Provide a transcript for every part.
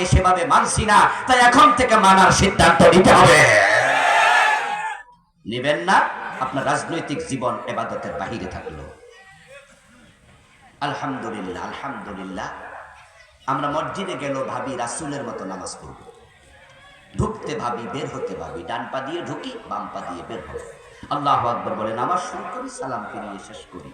আল্লাহকে সেভাবে মানছি না, তাই এখন থেকে মানার সিদ্ধান্ত নিতে হবে। নেবেন না, আপনার রাজনৈতিক জীবন এবাদতের বাহিরে থাকল। আলহামদুলিল্লাহ আলহামদুলিল্লাহ। আমরা মসজিদে গেল ভাবি রাসুলের মতো নামাজ পড়ব। ঢুকতে ভাবি, বের হতে ভাবি, ডান পা দিয়ে ঢুকি, বাম পা দিয়ে বের হবে। আল্লাহ আকবর বলে নামাজ শুরু করি, সালাম ফিরিয়ে শেষ করি।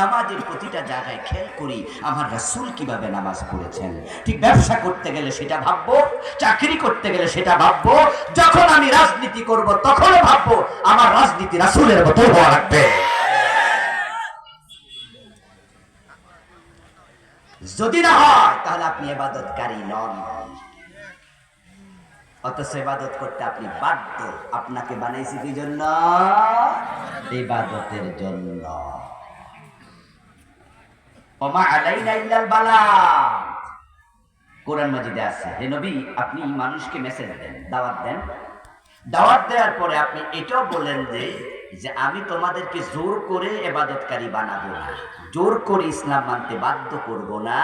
নামাজের প্রতিটা জায়গায় খেয়াল করি, আমার রাসূল কীভাবে নামাজ পড়েছেন। ঠিক ব্যবসা করতে গেলে সেটা ভাববো, চাকরি করতে গেলে সেটা ভাববো, যখন আমি রাজনীতি করব তখন ভাববো, আমার রাজনীতি রাসূলের মতো হওয়া লাগবে। যদি না হয়, তাহলে আপনি এবাদতকারী নন। অথচ ইবাদত করতে আপনি বাধ্য। আপনাকে বানাইছি কি জন্য? ইবাদতের জন্য। ওমা আলাইনা ইল্লাল বালা। কোরআন মাজিদে আছে, হে নবী, আপনি মানুষকে মেসেজ দেন, দাওয়াত দেন। দাওয়াত দেওয়ার পরে আপনি এটাও বলেন যে যে আমি তোমাদেরকে জোর করে এবাদতকারী বানাবো না, জোর করে ইসলাম মানতে বাধ্য করব না।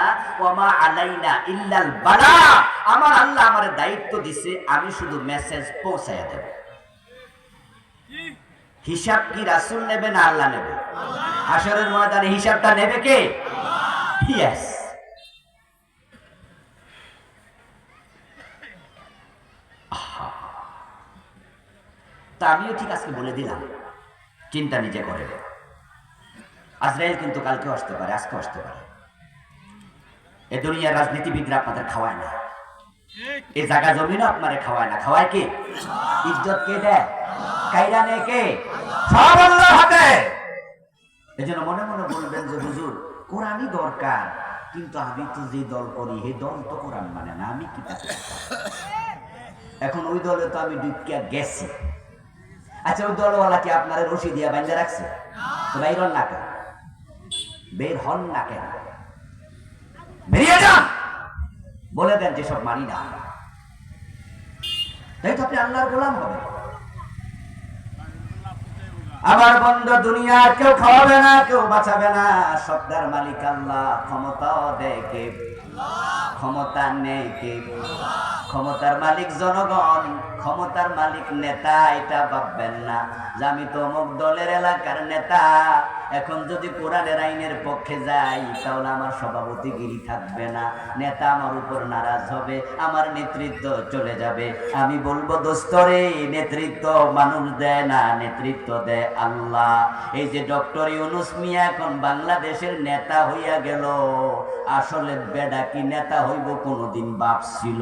ওমা আলাইনা ইল্লাল বালা, আমার আল্লাহ আমার দায়িত্ব দিছে, আমি শুধু মেসেজ পৌঁছায়া দেব। হিসাব কি রাসূল নেবে না আল্লাহ নেবে? হাসরের ময়দানে হিসাবটা নেবে কে? ইয়েস তা আমিও ঠিক আজকে বলে দিলাম। চিন্তা নিজে করে আজরাইল কিন্তু কালকেও আসতে পারে আজকেও আসতে পারে। এ দুনিয়ার রাজনীতিবিদরা আপনাদের খাওয়ায় না। এ জায়গা জমিনও আপনারে খাওয়ায় না। খাওয়ায় কে? ইজ্জত কে দেয়? কাইরা কে? সব হাতে! এজন্য মনে মনে বলবেন যে, হুজুর, কোরআনই দরকার, কিন্তু আমি তো যে দল করি সেই দল তো কোরআন মানে না, আমি কি এখন ওই দলে তো আমি ডুবকিয়া গেছি। আচ্ছা ওই দলওয়ালা কি আপনার রশি দিয়া বাইন্দে রাখছে? তো বাইর হন না কেন? বের হন না কেন? বেরিয়ে যান! বলে দেন যে সব মানি না। তাই তো আপনি আল্লাহর গোলাম হবে আমার বন্ধ দুনিয়া কেউ খাওয়াবে না, কেউ বাঁচাবে না। সবদার মালিক আল্লাহ ক্ষমতাও দেয় কে? ক্ষমতা নেই কে? ক্ষমতার মালিক জনগণ, ক্ষমতার মালিক নেতা, এটা ভাববেন না। যে আমি তো অমুক দলের এলাকার নেতা, এখন যদি কোরআনের আইনের পক্ষে যাই, তাহলে আমার সভাপতিগিরি থাকবে না। নেতা আমার উপর নারাজ হবে, আমার নেতৃত্ব চলে যাবে। আমি বলব দোস্তরে নেতৃত্ব মানুষ দেয় না, নেতৃত্ব দেয় আল্লাহ। এই যে ডক্টর ইউনুস মিয়া এখন বাংলাদেশের নেতা হইয়া গেল, আসলে বেডা কি নেতা হইব কোনোদিন বাপ ছিল